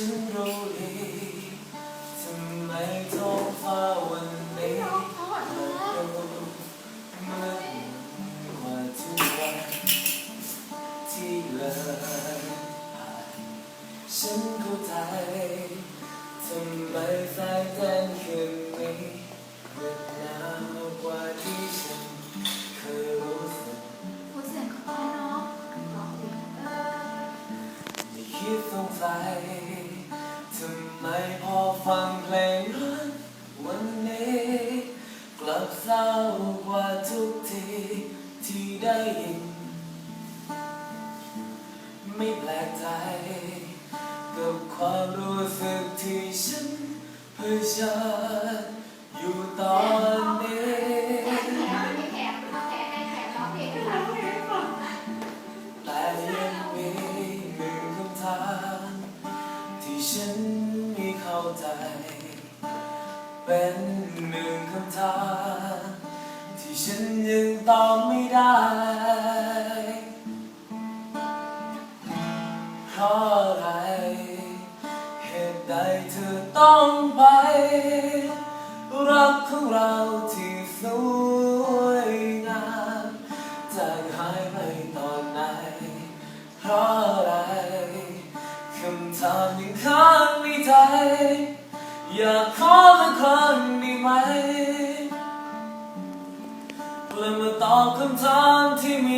ฉันรู้ดีทำไมท้องฟ้าวันนี้มันดูเหมือนกว่าทุกวันที่เลยผ่านฉันเข้าใจทำไมสายแดนคืนนี้เหน็บหนาวกว่าที่ฉันเคยรู้สึกพูดเสียงเข้าไปเนาะร้องเพลงเออไม่คิดสงสัยทำ ไม่พอฟังเพลงรักวันนี้ กลับเศร้ากว่าทุกที ที่ได้ยิน ไม่แปลกใจ กับความรู้สึกที่ฉันเผชิญ ไม่เข้าใจ เป็นหนึ่งคำถามที่ฉันยังตอบไม่ได้ เพราะอะไร เหตุใดเธอต้องไป รักของเราที่สวยงามจางหายไปตอนไหน เพราะอะไรคำถา อยากขอสักครั้งได้ไหมและมาตอบคำถามที่มี